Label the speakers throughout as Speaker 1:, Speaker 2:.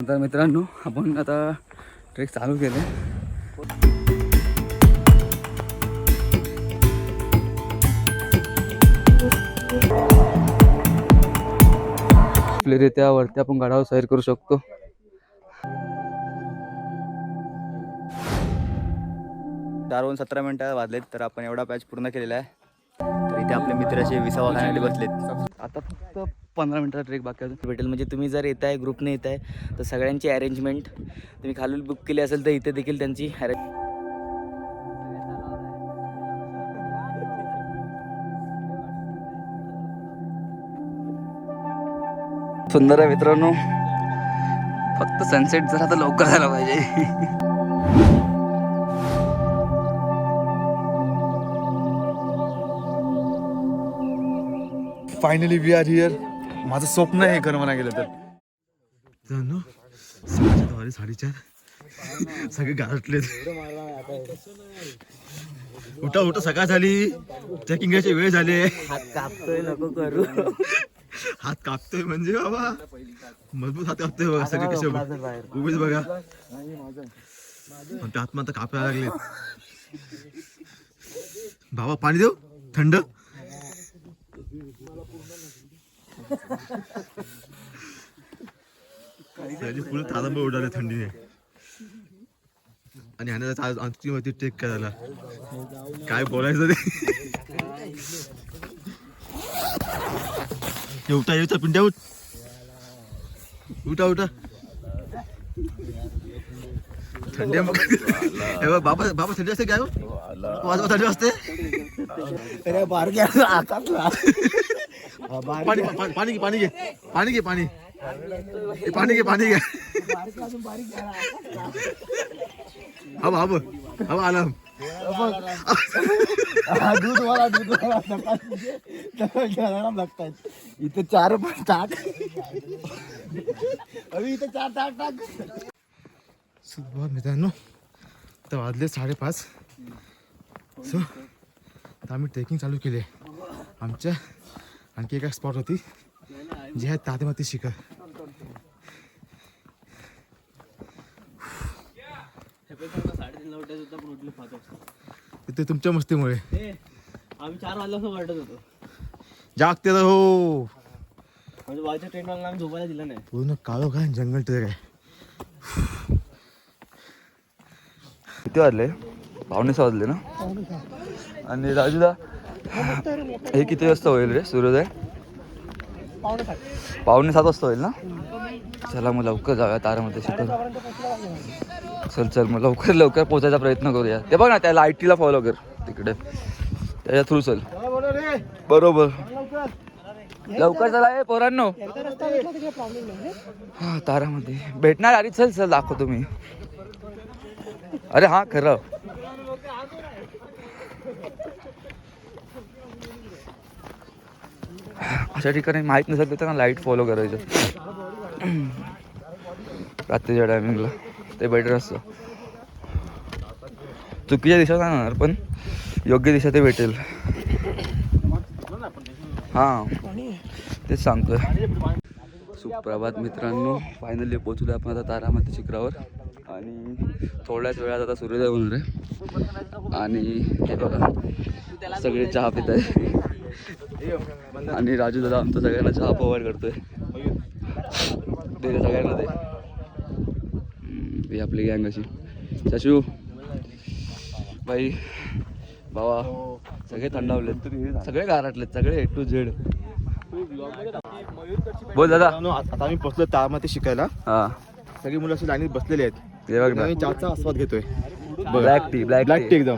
Speaker 1: तर मित्रांनो आपण आता ट्रेक चालू केले. आपल्या वरती आपण गडावर सैर करू शकतो.
Speaker 2: चार वन सतरा मिनिटं वाजलेत तर आपण एवढा पॅच पूर्ण केलेला आहे. तर इथे आपले मित्राचे विसावा खाण्यासाठी बसलेत.
Speaker 1: आता फक्त पंधरा मिनटाचा ट्रेक बाकी अजून.
Speaker 2: भेटेल म्हणजे तुम्ही जर येत आहे ग्रुपने येत आहे तर सगळ्यांची अरेंजमेंट तुम्ही खालून बुक केली असेल तर इथे देखील त्यांची अरेंज
Speaker 1: सुंदर आहे मित्रांनो. फक्त सनसेट जर आता लवकर झाला पाहिजे.
Speaker 3: फायनली वी आर हिअर माझं स्वप्न आहे खरं म्हणा गेलं तर.
Speaker 4: सहाच्या द्वारे साडेचार सगळे गारटलेत. उठा उठा सकाळ झाली. ट्रेकिंग करायची वेळ झाले.
Speaker 2: हात कापतोय नको करू.
Speaker 4: हात कापतोय म्हणजे बाबा. मजबूत हात कापतोय बघा सगळे कसे उभेच बघा. पण त्यात मात्र कापायला लागले बाबा पाणी देऊ? थंड? त्याची पूर्ण तालंब उडाले थंडीने. आणि ह्याने आज आमची माहिती टेक करायला. काय बोलायचं ते? उठा येऊचा पिंड्या उठ. उठा उठा. थंडी मग. हे बाबा बाबा थंडी असते काय हो? वाजवा थंडी असते पाणी पा- पाणी घे पाणी घे. पाणी घे पाणी. हे पाणी घे पाणी घे. हवं हवं हवं आलं.
Speaker 3: दूध वाला दूध वाला लागतात. इथे चार पण टाक. अभि इथे चार टाक टाक.
Speaker 4: सुबह मित्रांनो तर वाजले साडेपाच सो आता आम्ही ट्रेकिंग चालू केली। आहे आमच्या आणखी एका स्पॉट होती जी आहे तातेमाती शिखर। ते तुमच्या मस्तीमुळे।
Speaker 5: आम्ही चार वाजल्यापासून वाटत होतो।
Speaker 4: जागते तर हो
Speaker 5: म्हणजे बाजूच्या ट्रेन वाला आम्ही झोपायला दिलं नाही।
Speaker 4: पूर्ण काळो काय जंगल ट्रेक आहे।
Speaker 1: किती वाजले? पावणे सहा वाजले ना? आणि राजूदा हे किती वाजता होईल रे सूर्योदय? पावणे सात वाजता होईल ना? चला मग लवकर जाऊया तारामध्ये शिकत चल चल मग लवकर लवकर पोचायचा प्रयत्न करूया. ते बघ ना त्या लाईटीला फॉलो कर तिकडे. त्याच्या थ्रू चल. बरोबर. लवकर चला ए पोरांनो. तारामध्ये. भेटणार अरे चल चल दाखवतो मी. अरे हा खरं. अशा ठिकाणी माहीत नसेल तर त्यांना लाइट फॉलो करायचं. रात्रीच्या टायमिंगला ते बेटर असतं. चुकीच्या दिशा जाणार पण योग्य दिशा ते भेटेल. हां. तेच सांगतोय. सुप्रभात मित्रांनो फायनली पोचलो आपण आता तारामती शिखरावर. आणि थोड्याच वेळात आता सूर्योदय होणार आहे. आणि हे बघा सगळे चहा पित आहे आणि राजू दादा आमचा सगळ्यांना चहा प्रोव्हाइड करतोय. ते. सगळ्यांना ही आपली गँग अशी. शशू बाई बाबा सगळे थंडावलेत सगळे गारटलेत सगळे ए टू झेड बोल दादा.
Speaker 4: आता आम्ही पोहोचलो तारमाती शिकायला.
Speaker 1: हा.
Speaker 4: सगळी मुलं अशी लाईनीत बसलेली आहेत.
Speaker 1: हे बघ ना.
Speaker 4: आम्ही चहाचा आस्वाद घेतोय.
Speaker 1: Black tea black
Speaker 4: black tea एकदम.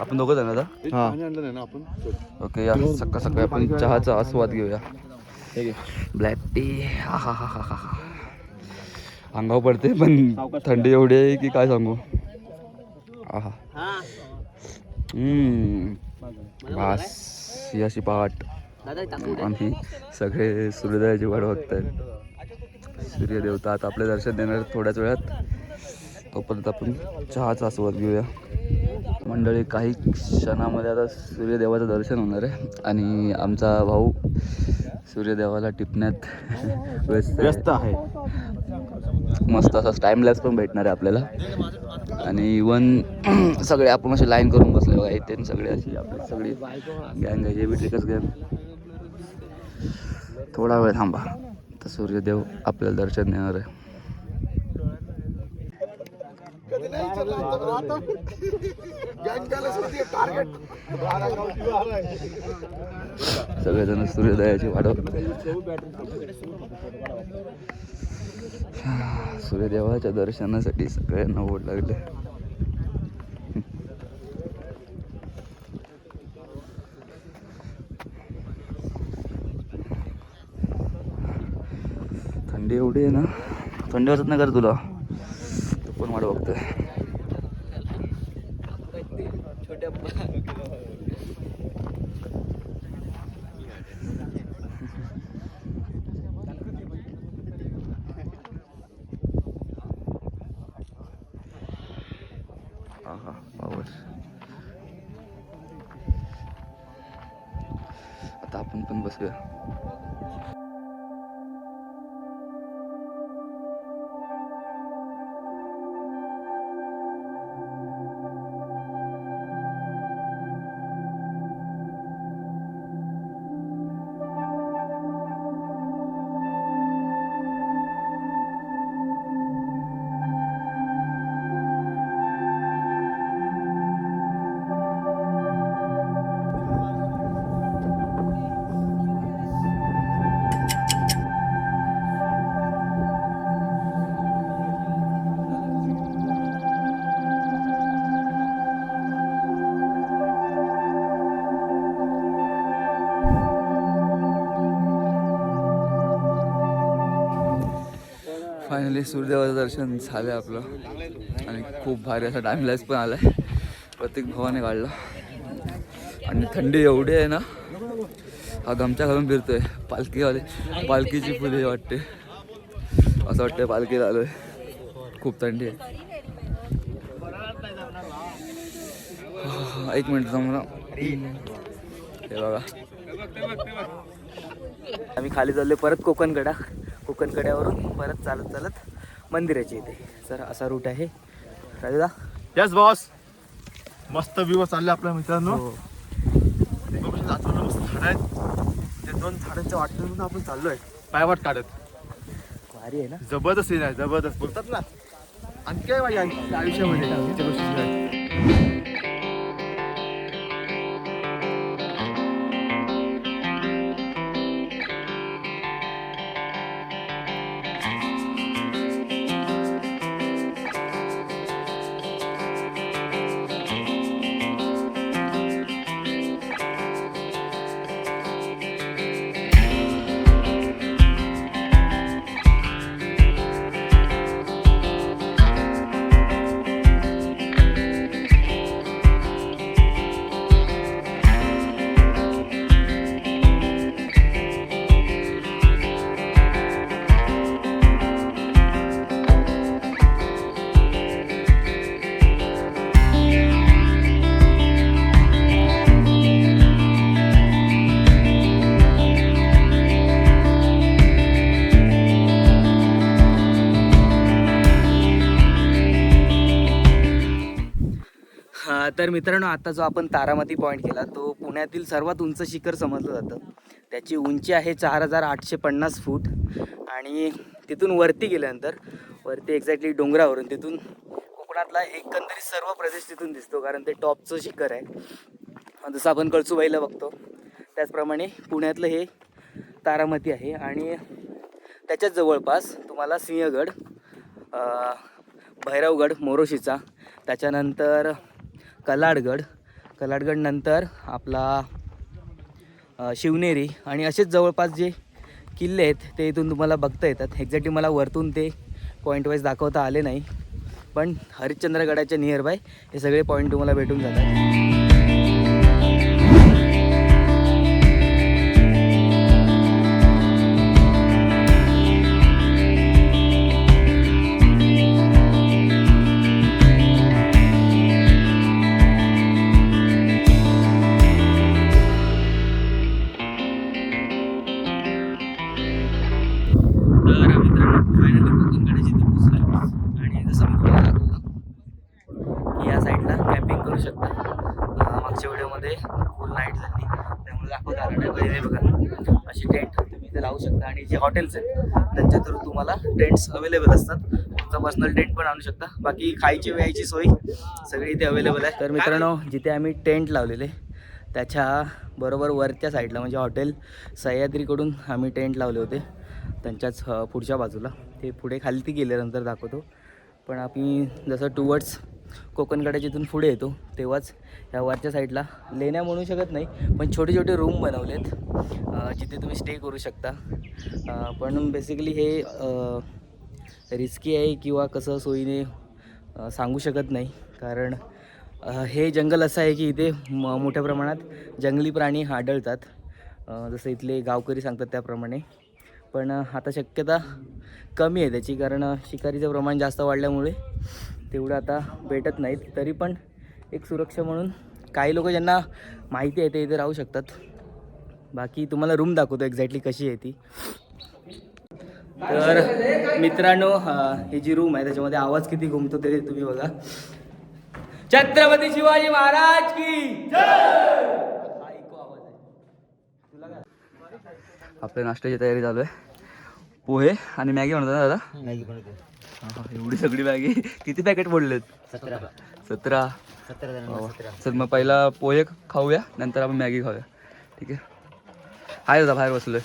Speaker 1: आपण दोघं जण आता?
Speaker 4: हा.
Speaker 3: आणलं नाही ना आपण
Speaker 1: ओके या. सकाळ सकाळी आपण चहाचा आस्वाद घेऊया. ब्लॅक टी हा हा हा हा हा अंगावर पडते पण थंडी एवढी आहे की काय सांगू? आहा. भास बास अशी पहाट आणि सगळे सूर्योदयाची वाट आहेत सूर्यदेवता आता आपले दर्शन देणार थोड्याच वेळात. तोपर्यंत आपण चहाचा आस्वाद घेऊया. मंडळी काही क्षणामध्ये आता सूर्यदेवाचं दर्शन होणार आहे आणि आमचा भाऊ सूर्यदेवाला टिपण्यात व्यस्त व्यस्त आहे. मस्त असा टाइम लॅप्स पण भेटणार आहे आपल्याला. आणि इवन सगळे आपण असे लाईन करून बसले बघा इथे सगळे अशी आपली सगळी गँग आहे हे बी ट्रिकच गँग थोडा वेळ थांबा. तर सूर्यदेव आपल्याला दर्शन देणार आहे. सगळेजण सूर्योदयाची वाट सूर्यदेवाच्या दर्शनासाठी सगळ्यांना ओढ लागले. थंडी एवढी आहे ना? थंडी वाजत नाही कर तुला? तू पण वाट बघतोय हा हा पावर आता आपण पण बसूया फायनली सूर्यदेवाचं दर्शन झालं आपलं. आणि खूप भारी असा टाईमलाईस पण आला आहे प्रत्येक भावाने काढला. आणि थंडी एवढी आहे ना. हा गमच्या घालून फिरतोय. पालखीवाले पालखीची फुले वाटते. असं वाटतंय पालखीत आलोय खूप थंडी आहे. एक मिनिट थांबा हे बघा.
Speaker 2: आम्ही खाली चाललोय परत कोकणकडा. कोकणकड्यावरून परत चालत चालत मंदिराच्या इथे. सर असा रूट आहे. राजूदा?
Speaker 4: यस बॉस मस्त व्ह्यू चालले आपल्या मित्रांनो. शकता आजूबाजूला मस्त झाड आहेत. ते दोन झाडांच्या वाटेतून आपण चाललोय. पायवाट काढत.
Speaker 2: भारी आहे ना?
Speaker 4: जबरदस्त सीन आहे जबरदस्त. बोलतात ना आणखी काय माझ्या आयुष्यामध्ये. गोष्टी
Speaker 2: तर मित्रांनो आता जो आपण तारामती पॉईंट केला तो पुण्यातील सर्वात उंच शिखर समजलं जातं. त्याची उंची आहे चार हजार आठशे पन्नास फूट आणि तिथून वरती गेल्यानंतर वरती एक्झॅक्टली डोंगरावरून तिथून कोकणातला एकंदरीत सर्व प्रदेश तिथून दिसतो कारण ते टॉपचं शिखर आहे. जसं आपण कळसुबाईला बघतो त्याचप्रमाणे पुण्यातलं हे तारामती आहे आणि त्याच्याच जवळपास तुम्हाला सिंहगड भैरवगड मोरोशीचा त्याच्यानंतर कलाडगड. कलाडगड नंतर आपला शिवनेरी आणि असेच जवळपास जे किल्ले आहेत ते इथून तुम्हाला बघता येतात. एक्झॅक्टली मला वरतून ते पॉईंट वाईज दाखवता आले नाही. पण हरिश्चंद्रगडाच्या नियर बाय हे सगळे पॉईंट तुम्हाला भेटून जातात. हॉटेल्स आहेत. त्यांच्या थ्रू तुम्हाला टेंट्स अवेलेबल असतात. तुमचा पर्सनल टेंट पण आणू शकता. बाकी खायची व्यायची सोय सगळी इथे अवेलेबल आहे. तर मित्रांनो जिथे आम्ही टेंट लावलेले त्याच्या बरोबर वरच्या साईडला म्हणजे हॉटेल सह्याद्रीकडून आम्ही टेंट लावले होते. त्यांच्याच पुढच्या बाजूला. ते पुढे खालती गेल्यानंतर दाखवतो. पण आम्ही जसं टुवर्ड्स कोकणकडे जिथून पुढे येतो. तेव्हाच या वरच्या साईडला लेण्या म्हणू शकत नाही पण छोटे छोटे रूम बनवलेत. जिथे तुम्ही स्टे करू शकता. पण बेसिकली हे रिस्की आहे किंवा कसं सोयीने सांगू शकत नाही. कारण हे जंगल असं आहे की इथे म मोठ्या प्रमाणात जंगली प्राणी आढळतात. जसं इथले गावकरी सांगतात त्याप्रमाणे. पण आता शक्यता कमी आहे त्याची. कारण शिकारीचं प्रमाण जास्त वाढल्यामुळे तेवढं आता भेटत नाहीत. तरी पण एक सुरक्षा म्हणून काही लोक ज्यांना माहिती आहे ते इथे राहू शकतात. बाकी तुम्हाला रूम दाखवतो एक्झॅक्टली कशी आहे ती. तर मित्रांनो ही जी रूम आहे त्याच्यामध्ये आवाज किती घुमतो ते तुम्ही बघा. छत्रपती शिवाजी महाराज की
Speaker 1: आपल्या नाश्त्याची तयारी चालू आहे. पोहे आणि मॅगी म्हणतो ना दादा?
Speaker 5: मॅगी
Speaker 1: एवढी सगळी मॅगी किती पॅकेट पडलेत
Speaker 5: सतरा.
Speaker 1: सतरा.
Speaker 5: सतरा
Speaker 1: चल मग पहिला पोहे खाऊया नंतर आपण मॅगी खाऊया. ठीक आहे? आहे दादा बाहेर बसलोय.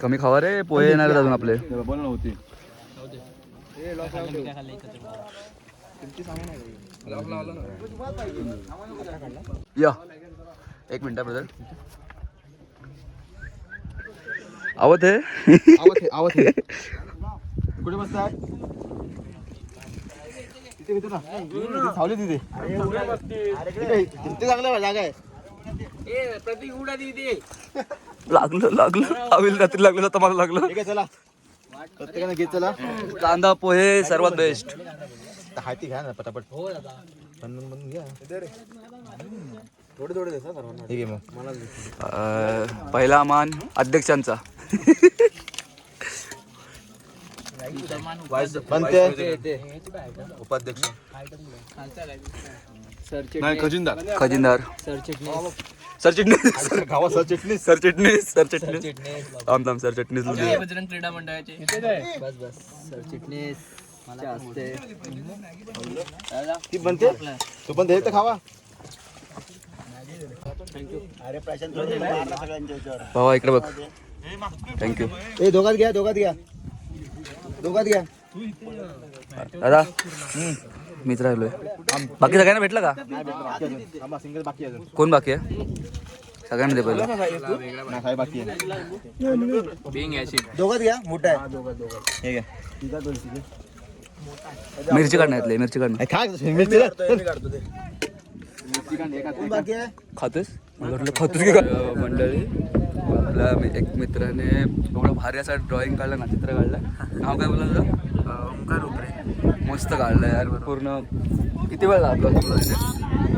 Speaker 1: कमी खावा रे पोहे येणार अजून आपले. या. एक मिनिट ब्रदर आवत आहे
Speaker 4: आवत आहे कुठे बसताय? सावली तिथे तिथे चांगलं जागा आहे.
Speaker 1: लागलं लागलं. आविल रात्री लागलं आता मला लागलं.
Speaker 4: ठीक आहे चला. प्रत्येकाने घेत चला.
Speaker 1: कांदा पोहे सर्वात बेस्ट
Speaker 4: हाती घ्या ना पटापट. हो दादा बनवून बनवून घ्या. थोडे थोडे देसा सर्वांना ठीक आहे मग. मला
Speaker 1: पहिला मान अध्यक्षांचा.
Speaker 4: नाही खजिनदार.
Speaker 1: खजिनदार. सरचिटणीस.
Speaker 4: गावात सरचिटणीस.
Speaker 1: सरचिटणीस सरचिटणीस. थांब थांब सरचिटणीस
Speaker 5: बजरंग क्रीडा मंडळाचे. बस बस. सरचिटणीस. मला असते
Speaker 4: ती बनते? तू पण दे तर खावा.
Speaker 1: भावा इकडे बघ. थँक्यू
Speaker 4: ए दोघात घ्या दोघात घ्या. दोघात घ्या.
Speaker 1: दादा मीच राहिलोय बाकी सगळ्यांना भेटलं का?
Speaker 4: सिंगल बाकी
Speaker 1: कोण बाकी आहे? सगळ्यांना दे पहिलं.
Speaker 4: नाही काय बाकी आहे. दोघात घ्या. मोठा आहे हे घ्या
Speaker 1: मिरची काढण्यातले मिरची काढणं
Speaker 4: खा मिरची. बाकी आहे?
Speaker 1: खातोस खातोस की मंडळी आपल्या मी- एक मित्राने एवढं भारी असं ड्रॉइंग काढलं ना चित्र काढलं. नाव काय बोलला ओंकार उपरे. मस्त काढलं यार पूर्ण. किती वेळ लागला तुला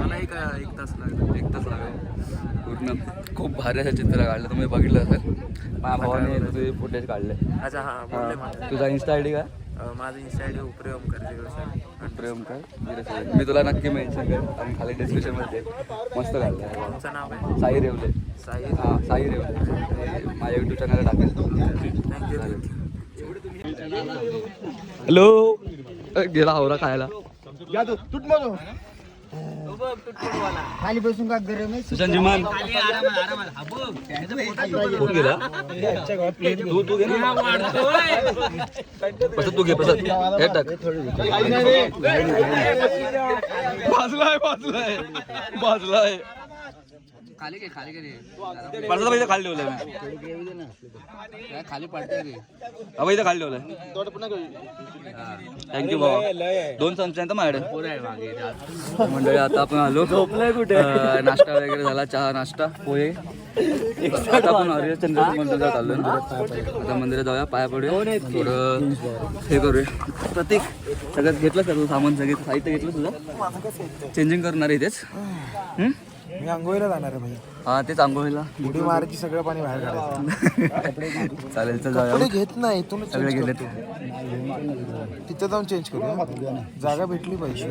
Speaker 5: मला एक एक तास लागला.
Speaker 1: एक तास लागला. पूर्ण. खूप भारी असं चित्र काढलं. तुम्ही बघितलं असेल. माझ्या भावाने तुझे फुटेज काढले.
Speaker 5: अच्छा हा
Speaker 1: तुझा इन्स्टा आय डी काय?
Speaker 5: अं, माझं इन्स्टा आय डी उपरे जिगडे
Speaker 1: प्रेम कर मी तुला नक्की मेन्शन कर आणि खाली डिस्क्रिप्शनमध्ये मस्त काढलं
Speaker 5: तुमचं नाव आहे
Speaker 1: साई रेवले.
Speaker 5: साई
Speaker 1: हा साई रेवले. माझ्या युट्यूब चॅनल टाकेल हॅलो गेला हावरा खायला.
Speaker 5: खाली बसून का गरम आहे?
Speaker 1: सुशांत जिमान. कोण गेला तू तू घे ना. प्रसाद तू घे प्रसाद. हे टाक. बाजलाय बाजलाय बाजलाय
Speaker 5: खाली घे खाली घे.
Speaker 1: प्रसाद पैसे खाली ठेवलंय
Speaker 5: काय खाली पडते रे
Speaker 1: अबा इथं खाली ठेवलंय. थँक्यू बाबा दोन चमचे आहेत माझ्याकडे? मंडळी आता आपण आलो. झोपलाय कुठे? नाश्ता वगैरे झाला चहा नाश्ता पोहे. आपण हरिश्चंद्र मंदिरात आलो आता मंदिरात जाऊया पाया पडूया. थोडं हे करूया. प्रतीक सगळं घेतलं का तू सामान सगळं साहित्य घेतलं तुझं? चेंजिंग करणार आहे इथेच हम्म?
Speaker 4: मी आंघोळीला जाणार आहे भाई
Speaker 1: हा तेच आंघोळीला.
Speaker 4: उडी मारायची सगळं पाणी बाहेर काढायचं.
Speaker 1: चालेल तर जाऊया.
Speaker 4: कपडे घेत नाही इथूनच
Speaker 1: सगळे गेले.
Speaker 4: तिथं जाऊन चेंज करू जागा भेटली पाहिजे.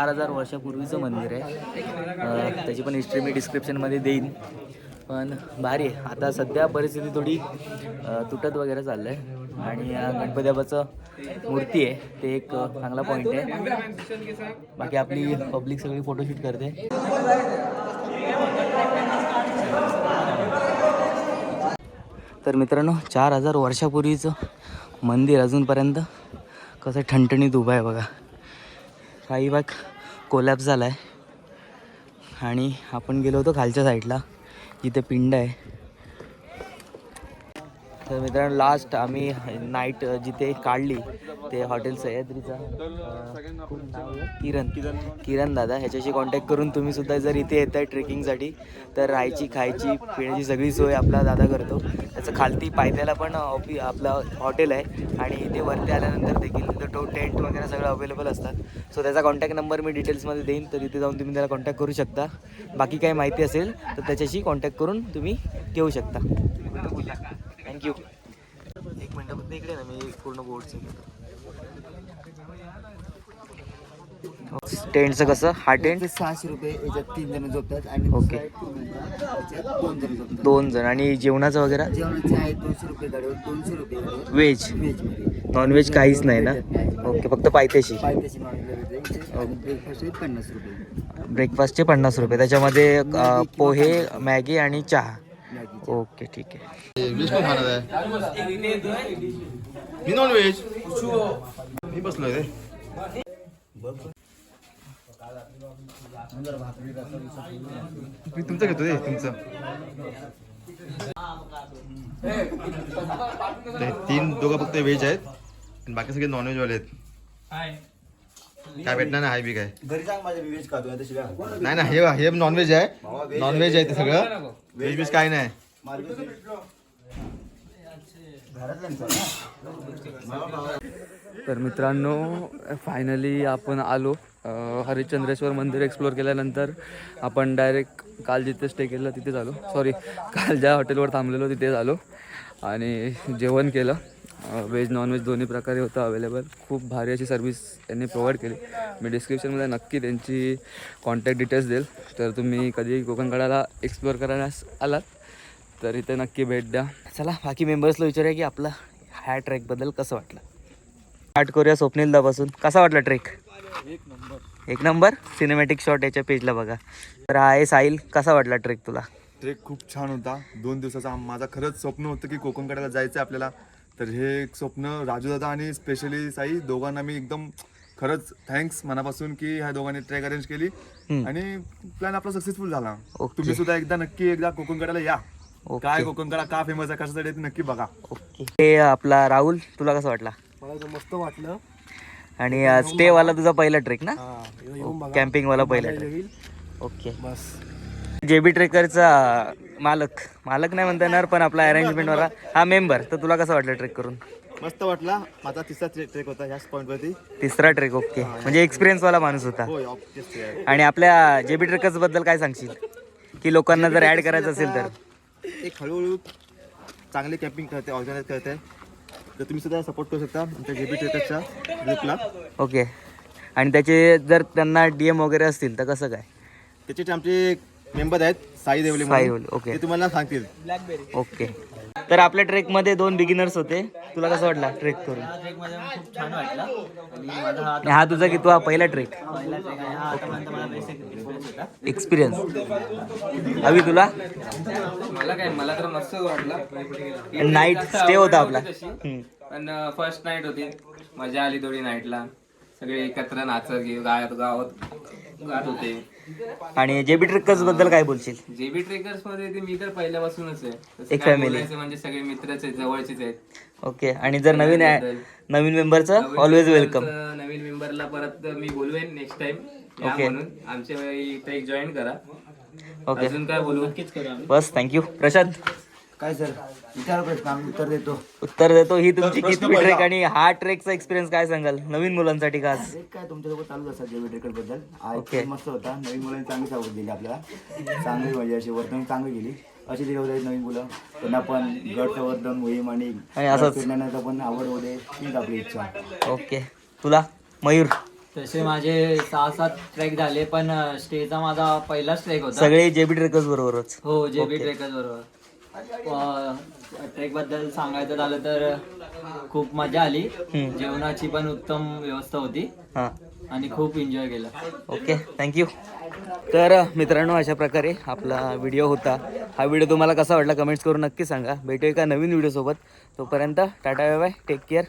Speaker 2: चार हजार वर्षापूर्वीचं मंदिर आहे. त्याची पण हिस्ट्री मी डिस्क्रिप्शनमध्ये देईन. पण भारी आहे. आता सध्या परिस्थिती थोडी तुटत वगैरे चाललं आहे आणि अं, गणपती बाबाचं मूर्ती आहे. ते एक चांगला पॉईंट आहे. बाकी आपली पब्लिक सगळी फोटोशूट करते. तर मित्रांनो चार हजार वर्षापूर्वीचं मंदिर अजूनपर्यंत कसं ठणठणीत उभं आहे बघा. काही भाग कोलॅप्स झाला आहे आणि आपण गेलो होतो खालच्या साईडला जिथे पिंड आहे. तर मित्रांनो लास्ट आम्ही नाईट जिथे काढली ते हॉटेल सह्याद्रीचा किरण. किरण दादा ह्याच्याशी कॉन्टॅक्ट करून तुम्ही सुद्धा जर इथे येत आहे ट्रेकिंगसाठी तर राहायची खायची पिण्याची सगळी सोय आपला दादा करतो. त्याचं खालती पायथ्याला पण ऑफि आपलं हॉटेल आहे. आणि इथे वरती आल्यानंतर देखील तो टेंट वगैरे सगळं अवेलेबल असतात. सो त्याचा कॉन्टॅक्ट नंबर मी डिटेल्समध्ये देईन तर तिथे जाऊन तुम्ही त्याला कॉन्टॅक्ट करू शकता. बाकी काही माहिती असेल तर त्याच्याशी कॉन्टॅक्ट करून तुम्ही घेऊ शकता. थँक्यू एक मिनटं फक्त इकडे ना मी पूर्ण बोर्ड टेंटचं कसं? हा टेंट
Speaker 5: सहाशे रुपये याच्यात तीन जण झोपतात आणि
Speaker 2: ओके.
Speaker 5: दोन जण झोपतात.
Speaker 2: दोन जण. आणि जेवणाचं वगैरे?
Speaker 5: जेवणाचे आहे दोनशे रुपये गाडीवर दोनशे रुपये गाडीवर.
Speaker 2: व्हेज
Speaker 5: व्हेजमध्ये
Speaker 2: नॉनव्हेज काहीच नाही ना? ओके फक्त पायथ्याशी.
Speaker 5: पायथ्याशी नॉनव्हेज आणि ब्रेकफास्ट पन्नास रुपये.
Speaker 2: ब्रेकफास्टचे पन्नास रुपये. त्याच्यामध्ये पोहे मॅगी आणि चहा. ओके ठीक आहे.
Speaker 4: पण खाणार आहे? मी नॉन व्हेज मी बसलोय रे. मी तुमचं घेतो रे तुमचं. ते तीन दोघं फक्त व्हेज आहेत आणि बाकी सगळे नॉनव्हेज वाले आहेत. काय भेटणार नाही हाय बी काय.
Speaker 3: घरी सांग माझ्या व्हेज खातो आता शिव्या.
Speaker 4: नाही ना हे हे नॉनव्हेज आहे. नॉनव्हेज आहे. ते सगळं. व्हेज बीज काय नाही.
Speaker 1: तर मित्रांनो फायनली आपण आलो. हरिश्चंद्रेश्वर मंदिर एक्सप्लोअर केल्यानंतर आपण डायरेक्ट काल जिथे स्टे केलं तिथेच आलो सॉरी काल ज्या हॉटेलवर थांबलेलो तिथेच आलो आणि जेवण केलं. व्हेज नॉनव्हेज दोन्ही प्रकारे होतं अवेलेबल खूप भारी अशी सर्विस त्यांनी प्रोव्हाइड केली. मी डिस्क्रिप्शनमध्ये नक्की त्यांची कॉन्टॅक्ट डिटेल्स देईल. तर तुम्ही कधी कोकणकडाला एक्सप्लोअर करण्यास आलात तर इथे नक्की भेट द्या.
Speaker 2: चला बाकी मेंबर्सला विचारूया की आपला ह्या ट्रेकबद्दल कसं वाटलं. स्टार्ट करूया स्वप्नीलदापासून कसा वाटला ट्रेक एक नंबर सिनेमॅटिक शॉट याच्या पेजला बघा. तर हा आहे साहिल. कसा वाटला ट्रेक तुला?
Speaker 3: ट्रेक खूप छान होता. दोन दिवसाचा आम- माझा खरंच स्वप्न होतं की कोकणकड्याला जायचं आहे आपल्याला. तर हे एक स्वप्न राजू दादा आणि स्पेशली साई दोघांना मी एकदम खरंच थँक्स मनापासून की ह्या दोघांनी ट्रेक अरेंज केली. आणि प्लॅन आपला सक्सेसफुल झाला. तुम्ही सुद्धा एकदा नक्की एकदा कोकणकड्याला या. काय कोकणकडा का फेमस आहे कशासाठी ते नक्की बघा.
Speaker 2: ओके. हे आपला राहुल तुला कसं वाटला?
Speaker 4: मला मस्त वाटलं.
Speaker 2: आणि स्टे वाला तुझा पहिला ट्रेक ना?
Speaker 4: हा येऊन बघा.
Speaker 2: कॅम्पिंग वाला पहिला ट्रेक ओके.
Speaker 4: बस.
Speaker 2: जेबी ट्रेकरचा मालक. मालक नाही म्हणता येणार पण आपला अरेंजमेंट वाला. हा मेंबर तर तुला कसं वाटलं ट्रेक करून?
Speaker 4: मस्त वाटला. माझा तिसरा ट्रेक होता ह्याच पॉईंट वरती.
Speaker 2: तिसरा ट्रेक ओके. म्हणजे एक्सपिरियन्स वाला माणूस होता.
Speaker 4: होय.
Speaker 2: आणि आपल्या जेबी ट्रेकर्सबद्दल काय सांगशील? की लोकांना जर ऍड करायचं असेल तर.
Speaker 4: एक हळूहळू चांगले कॅम्पिंग करते ऑर्गनाईज करते. तर तुम्ही सुद्धा सपोर्ट करू शकता आमच्या जेबी ट्रेकरच्या ग्रुपला
Speaker 2: ओके. आणि त्याचे जर त्यांना डीएम वगैरे असतील तर कसं काय?
Speaker 4: त्याचे आमचे मेंबर आहेत साई देवले
Speaker 2: साई
Speaker 4: म्हणून.
Speaker 2: देवले, ओके.
Speaker 4: ते तुम्हाला सांगतील.
Speaker 2: ओके. तर आपल्या ट्रेकमध्ये दोन बिगिनर्स होते. तुला कसं वाटला ट्रेक करून?
Speaker 5: हा
Speaker 2: तुझा की तुझा पहिला ट्रेक.
Speaker 5: एक्सपिरियन्स
Speaker 2: अभि तुला?
Speaker 6: मला काय मला तर मस्त वाटलं.
Speaker 2: नाईट स्टे होता आपला.
Speaker 6: पण फर्स्ट नाईट होती. मजा आली थोडी नाईटला सगळे एकत्र नाचत गे गायत गावात गात होते.
Speaker 2: आणि जे बी ट्रेकर्सबद्दल काय बोलशील?
Speaker 6: जेबी ट्रेकर्समध्ये ते मी तर पहिल्यापासूनच आहे. तसं
Speaker 2: एक
Speaker 6: काय
Speaker 2: family.
Speaker 6: बोलायचं म्हणजे सगळे मित्रच आहेत जवळचेच आहेत.
Speaker 2: ओके आणि जर नवीन नवीन मेंबरचं ऑलवेज वेलकम
Speaker 6: नवीन मेंबरला परत मी बोलवेन नेक्स्ट टाइम या
Speaker 2: Okay.
Speaker 6: म्हणून. आमच्या वेळी ट्रेक जॉईन करा.
Speaker 2: ओके.
Speaker 6: अजून काय बोलू? नक्कीच करू आम्ही.
Speaker 2: बस थँक्यू प्रशांत.
Speaker 7: काय सर? विचार प्रश्न आम्ही उत्तर देतो.
Speaker 2: उत्तर देतो. ही तुमची कितवी ट्रेक आणि हा ट्रेकचा एक्सपिरियन्स काय सांगाल? नवीन मुलांसाठी खास
Speaker 7: एक काय तुमच्यासोबत चालूच असतात जेवी ट्रेकरबद्दल.
Speaker 2: ओके.
Speaker 7: मस्त होता. नवीन मुलांनी चांगली सावध दिली आपल्याला. चांगली म्हणजे अशी वर्तणूक चांगली केली. अशी दिली होती नवीन मुलं. त्यांना पण गट संवर्धन मोहीम आणि
Speaker 2: आणि असंच.
Speaker 7: फिरण्याचा पण आवड होते. हीच आपली इच्छा.
Speaker 2: ओके. तुला? मयूर?
Speaker 5: तसे माझे सहा सात ट्रेक झाले पण स्टेचा माझा पहिलाच ट्रेक होता.
Speaker 2: सगळे जेबी ट्रेकर्स बरोबरच.
Speaker 5: हो जे बी ट्रेकर्स बरोबर. ट्रेकबद्दल सांगायचं झालं तर खूप मजा आली. जेवणाची पण उत्तम व्यवस्था होती.
Speaker 2: हां.
Speaker 5: आणि खूप एन्जॉय केला.
Speaker 2: ओके थँक्यू तर मित्रांनो अशा प्रकारे आपला व्हिडिओ होता. हा व्हिडिओ तुम्हाला कसा वाटला कमेंट्स करून नक्की सांगा. भेटूया एका नवीन व्हिडिओसोबत तोपर्यंत tata bye bye take care